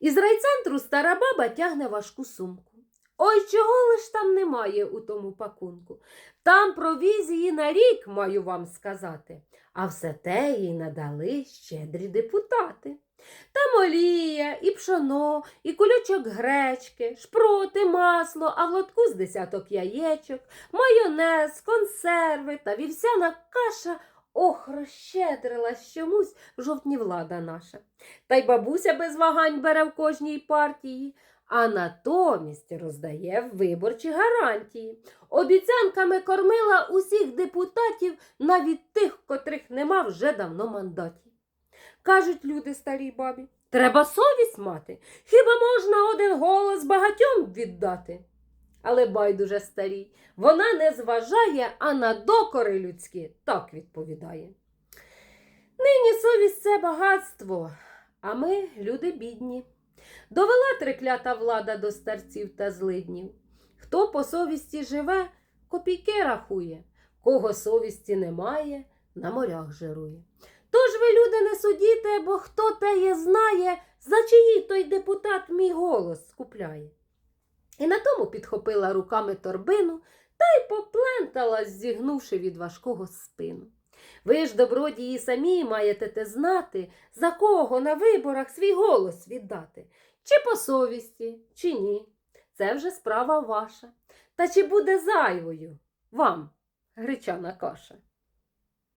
Із райцентру стара баба тягне важку сумку. Ой, чого лиш там немає у тому пакунку. Там провізії на рік, маю вам сказати, а все те їй надали щедрі депутати. Там олія, і пшоно, і кульочок гречки, шпроти, масло, а в лотку з десяток яєчок, майонез, консерви та вівсяна каша. Ох, розщедрилась чомусь в жовтні влада наша. Та й бабуся без вагань бере в кожній партії, а натомість роздає виборчі гарантії. Обіцянками кормила усіх депутатів, навіть тих, котрих нема вже давно мандатів. Кажуть люди старій бабі, треба совість мати. Хіба можна один голос багатьом віддати? Але байдуже старій, вона не зважає, а на докори людські так відповідає. Нині совість це багатство, а ми люди бідні. Довела триклята влада до старців та злиднів. Хто по совісті живе, копійки рахує, кого совісті немає, на морях жирує. Тож ви, люди, не судіте, бо хто теє знає, за чиї той депутат мій голос скупляє. І на тому підхопила руками торбину та й попленталась, зігнувши від важкого спину. Ви ж, добродії, самі маєте те знати, за кого на виборах свій голос віддати, чи по совісті, чи ні. Це вже справа ваша. Та чи буде зайвою вам гречана каша?